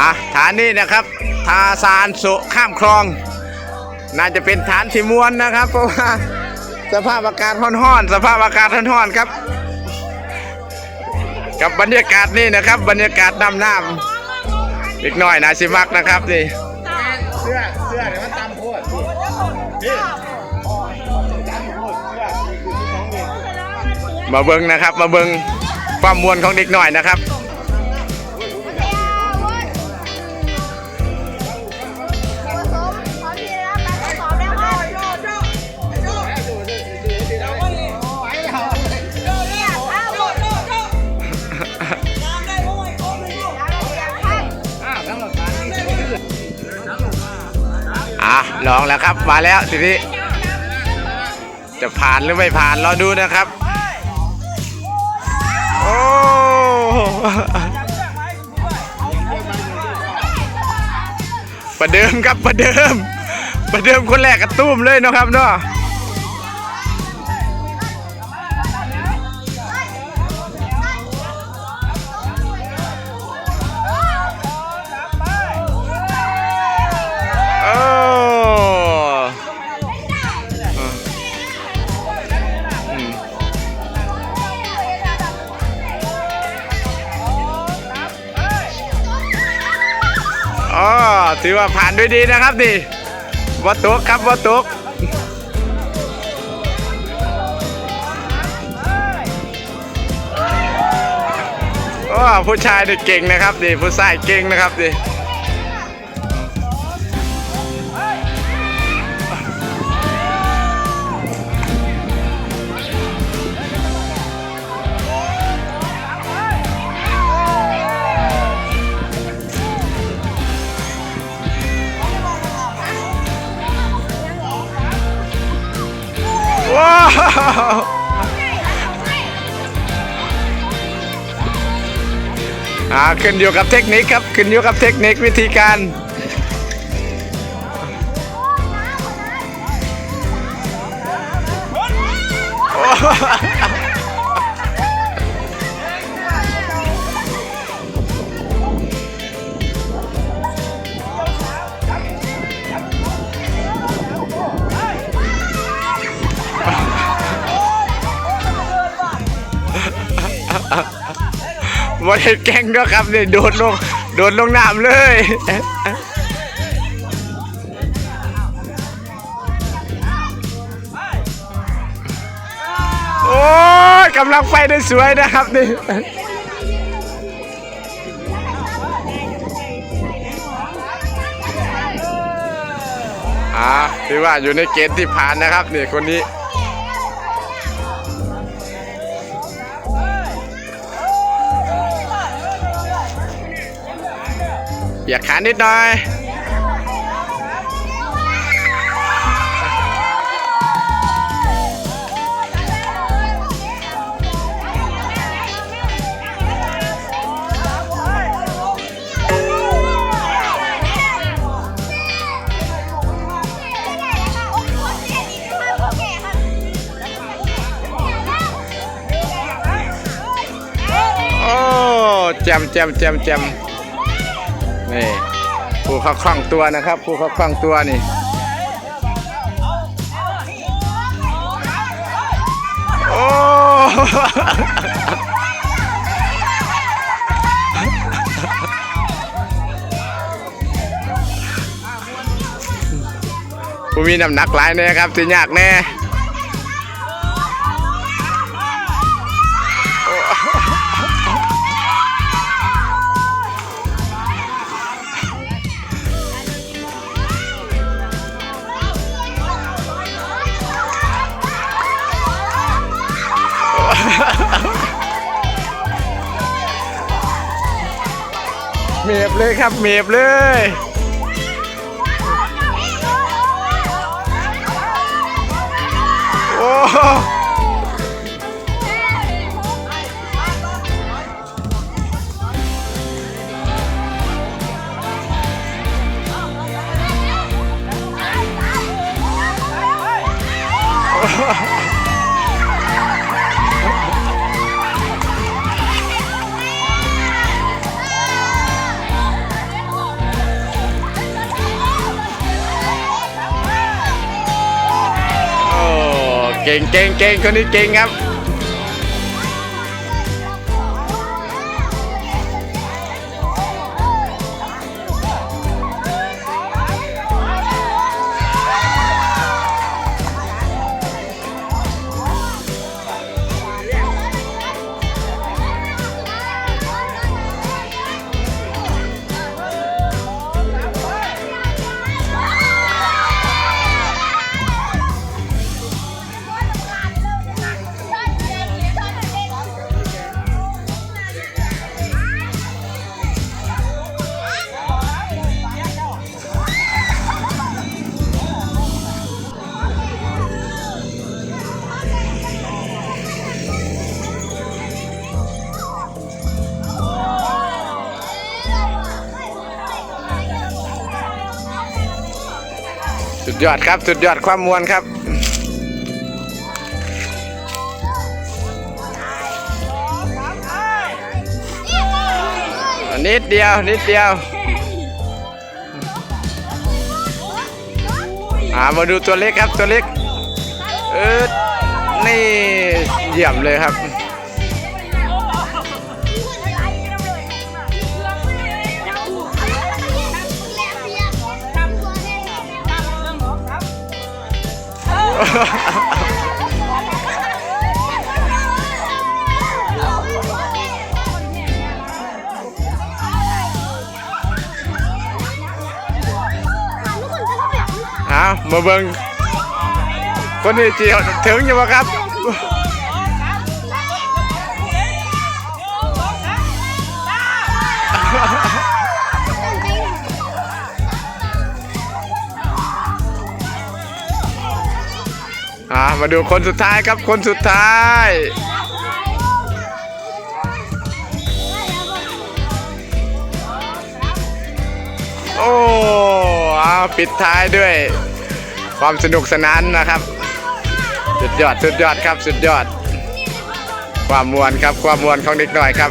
อะฐานนี้นะครับ ทาซานสุข้ามคลอง น่าจะเป็นฐานที่มวนนะครับ เพราะว่าสภาพอากาศร้อนๆสภาพอากาศร้อนๆครับ กับบรรยากาศนี่นะครับ บรรยากาศน้ำน้ำอีกหน่อยนะสิมักนะครับนี่เสื้อเสื้อเดี๋ยวมันตำโพดนี่ตำโพดมตรมาเบิงนะครับ มาเบิงความมวลของเด็กหน่อยนะครับ ลองแล้วครับมาแล้วทีนี้จะผ่านหรือไม่ผ่านรอดูนะครับ โอ้ประเดิมครับประเดิมประเดิมคนแรกกระตุ้มเลยนะครับเนาะ ถือว่าผ่านด้วยดีนะครับนี่วัตุกครับวัตุกโอ้ผู้ชายนี่เก่งนะครับนี่ผู้ชายเก่งนะครับนี่ ว้าวอ่าขึ้นอยู่กับเทคนิคครับขึ้นอยู่กับเทคนิควิธีการโอ้ บริแกงด้วยครับเนี่โดดลงโดดลงน้ำเลยโอ้ยกำลังไปได้สวยนะครับนี่อ่าถือว่าอยู่ในเกณฑ์ที่ผ่านนะครับนี่คนนี้ อยากขานิดหน่อยโอ้แจมแจมแจมแจม นี่ผู้เขาคล่องตัวนะครับผู้เขาคล่องตัวนี่โอ้ผู้มีน้ำหนักหลายแน่ครับสิยากแน่ เมบเลยครับเมบเลย โอ้ เก่งเก่งเก่งคนนี้เก่งครับ สุดยอดครับ สุดยอดความมวลครับ นิดเดียว นิดเดียวอ่ามาดูตัวเล็กครับตัวเล็กเออนี่เยี่ยมเลยครับ อามาเบิงคนนี้จีถึงอยู่ปะครับ อ่ามาดูคนสุดท้ายครับคนสุดท้าย โอ้เอาปิดท้ายด้วย ความสนุกสนานนะครับ สุดยอดสุดยอดครับสุดยอด ความมวลครับความมวลของเด็กหน่อยครับ